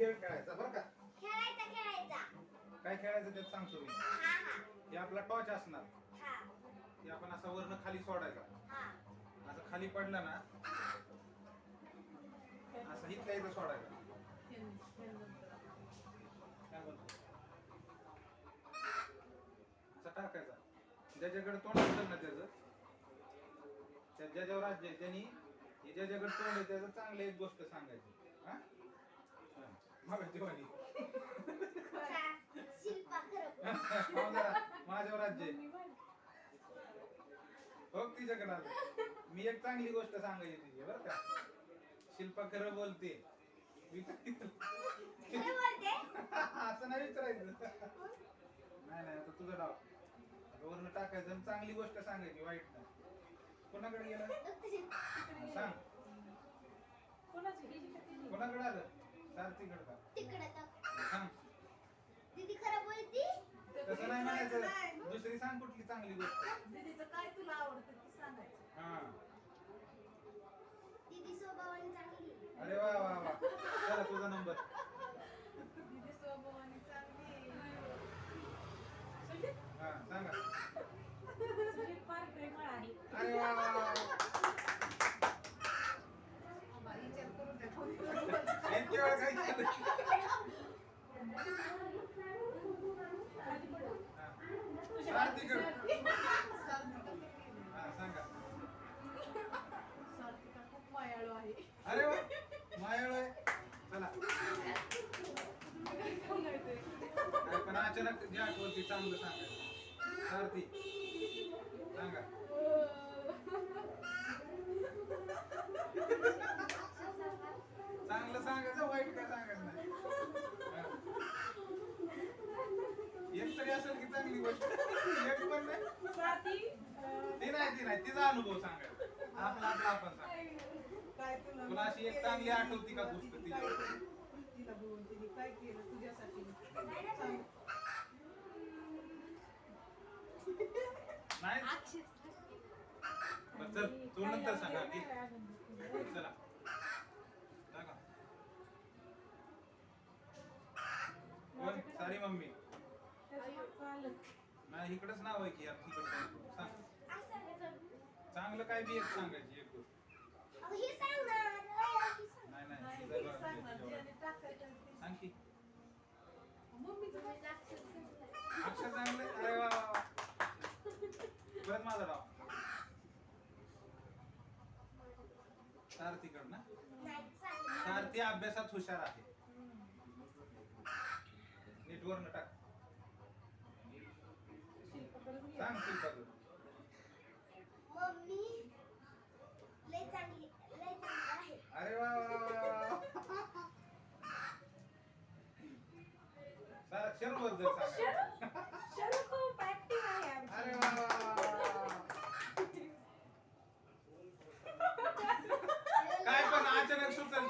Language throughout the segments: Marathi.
खेळ खेळायचा बरं का? खेळायचा खेळायचा. काय खेळायचं त्यात सांगतो मी. हा हा. हे आपला टॉर्च असणार. हा. ते आपण असा वरनं खाली सोडायचा. हा. असं खाली पडला ना असं इथल्या इथं सोडायचा. काय बोलतो? असा टाकायचा. ज्याच्याकडे तोंड असेल ना त्याचं त्या ज्याच्यावर राज्य आहे त्यांनी हे ज्याच्याकडे तोंड आहे त्याचं चांगलं एक गोष्ट सांगायची. मग जेवणी का? शिल्पा खरं. माझ्यावर राज्य आहे. हो तिच्याकडे. आलं मी एक चांगली गोष्ट सांगायची तुझी बरं का? शिल्पा खरं बोलते. असं नाही विचारायचं. नाही नाही आता तुझं डाव वरनं टाकायचं आणि चांगली गोष्ट सांगायची वाईट नाही. कोणाकडे गेलं? सांग. कोणाकडे आलं? सारथीकडे सांग दीदी खरं बोलती? तसं नाही म्हणायचं. दुसरी सांग कुठली चांगली गोष्ट. दीदीचं काय तुला आवडतं ते सांगायचं. हा दीदी स्वभावाने चांगली अरे वा वा वा चला तुझा नंबर दीदी स्वभावाने चांगली हा सांगा सुनील फार प्रेमळ आहे अरे वा वा वा वा. आम्हा विचार करून द्या कोणी बरोबर. इतके वेळ काय केलं खाली पडू. हा. तुझ्या सारथीकडे सारथिका. हा सांगा सारथिका खूप मायाळू आहे अरे वा मायाळ आहे चला काय सांगायचंय? काय अचानक जे आठवती चांगलं सांगायचं. सारथी सांगा. चांगलं सांगायचं वाईट काय सांगायचं नाही. हा. एक तरी असेल की चांगली गोष्ट. एक पण नाही. ती नाही ती नाही. तिचा अनुभव सांगायचा आपला आपला आपण सांग. काय तुला अशी एक चांगली आठवती का गोष्ट तिला काय केलं तुझ्यासाठी? नाही बरं, चल तू नंतर सांगा की चला. सांगा कोण? सारी मम्मी. नाही इकडंच नाव आहे की सांग. चांगलं काय बी एक सांगायची एक गोष्ट. नाही नाही, सांग की? अक्षर चांगलं अरे वा वा वा. परत माझा राव सारथीकड ना नाही, सांग. सारथी अभ्यासात हुशार आहे नीटवर टाक शिल्पकलाच घे. सांग शिल्पाचं मम्मी लय चांगली लय चांगली आहे अरे वा वा वा वा. सारा शर्वबद्दल सांगा शरू- शरू खूप active आहे आमची. अरे वा वा वा वा. काय पण अचानक सुचल की सांगा अजून बी आठवलंय. चला जाऊ. ती- तिकडचं की मी पण हा, परत ना. आपल्याला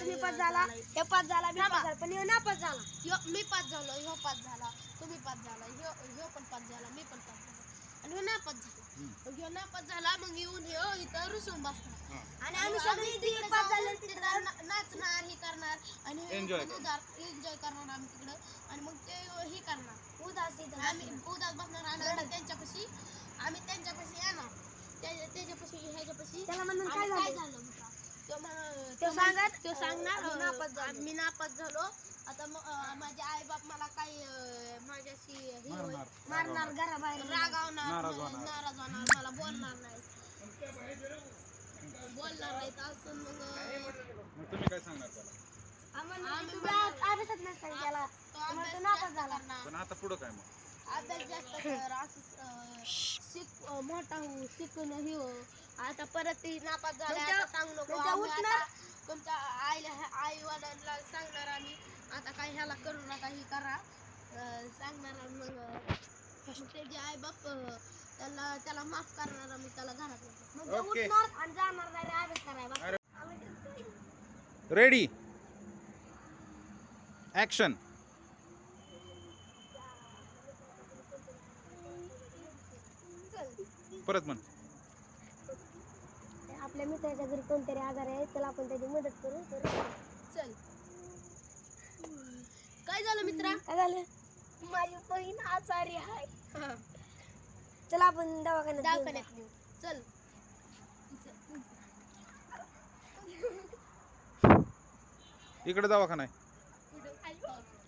तुम्ही पास झाला. हे पास झाला मी पास झाला. पण हे नापास झाला. ह्यो मी पास झालो ह्यो पास झाला तुम्ही पास झाला ह्यो ह्यो पण पास झाला मी पण पास झाला. आणि ह्यो नापास झाला. मग ह्यो नापास झाला मग येऊन ह्यो इथं रुसून बसणार. हा. आणि आम्ही सगळे तिकडे पास झाले तिकडे. ना- नाचणार हे करणार. आणि एन्जॉय करणार. आम्ही तिकडं. आणि मग ते हे करणार. उदास इथं आम्ही उदास बसणार आणि आम्ही त्यांच्यापाशी आम्ही त्यांच्यापाशी येणार. त्या- त्याच्यापाशी ह्याच्यापाशी त्याला म्हणून काय झालं? झालं म्हणता तो म्हण- तो सांगत तो सांगणार आम्ही नापास झालो. आम्ही नापास झालो. आता अं, माझे आई बाप मला काही अं, माझ्याशी हे होईल, मारणार. मारणार घराबाहेर. रागावणार नाराज मला- होणार. नाराज होणार. मला बोलणार नाही. बोलणार नाही असं मग अं, मग तुम्ही काय सांगणार त्याला? आम्हाला आम्ही तुझ्या अभ्यासात नसतं त्याला. तो मग अभ्यास तो नापास जास्त झाला. करणार. पण आता पुढं काय मग? अभ्यास जास्त कर असं अं, शिक अं, मोठा हो शिकून हे हो. आता परत ती नापास झाले मग त्या- सांगू नको. मग त्या आम्ही उठणार? आता तुमच्या आईला आई वडिलांना सांगणार आम्ही. आता काय ह्याला करू नका हे करा. सांगणार आणि मग अं, त्याचे आई बाप त्याला त्याला माफ करणारा मी त्याला घरात. म्हणजे. उठणार आणि जाणार नाही अभ्यास करायला. आम्ही रेडी ऍक्शन परत म्हण. आपल्या मित्राच्या घरी कोणतरी आजार आहे त्याला आपण त्याची मदत करू. तर चल. काय झालं मित्रा? काय झालं? माझी बहीण आजारी आहे. चला आपण दवाखान्यात घेऊन दवाखान्यात नेऊ चल. इकडे दवाखाना आहे.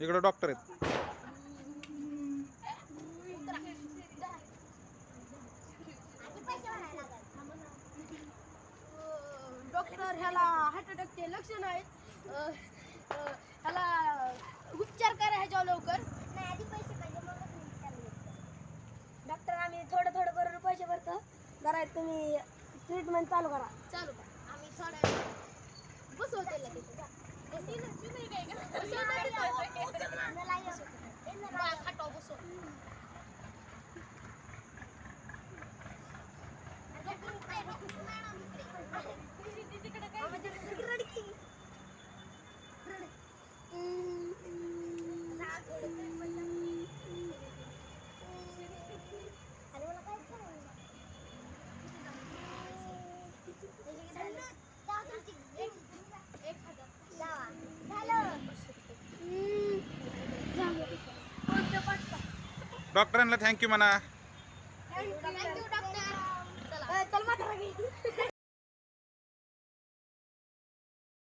इकडे डॉक्टर आहेत. ह्याला हार्ट अटॅकचे लक्षण आहेत ह्याला उपचार करा ह्याच्यावर लवकर नाही आधी पैसे पाहिजे. डॉक्टर आम्ही थोडं थोडं करून पैसे भरतो जरा तुम्ही ट्रीटमेंट चालू करा चालू करा. आम्ही वेळ बसवतो त्याला तिथे. बसव. डॉक्टरांना थँक्यू म्हणा.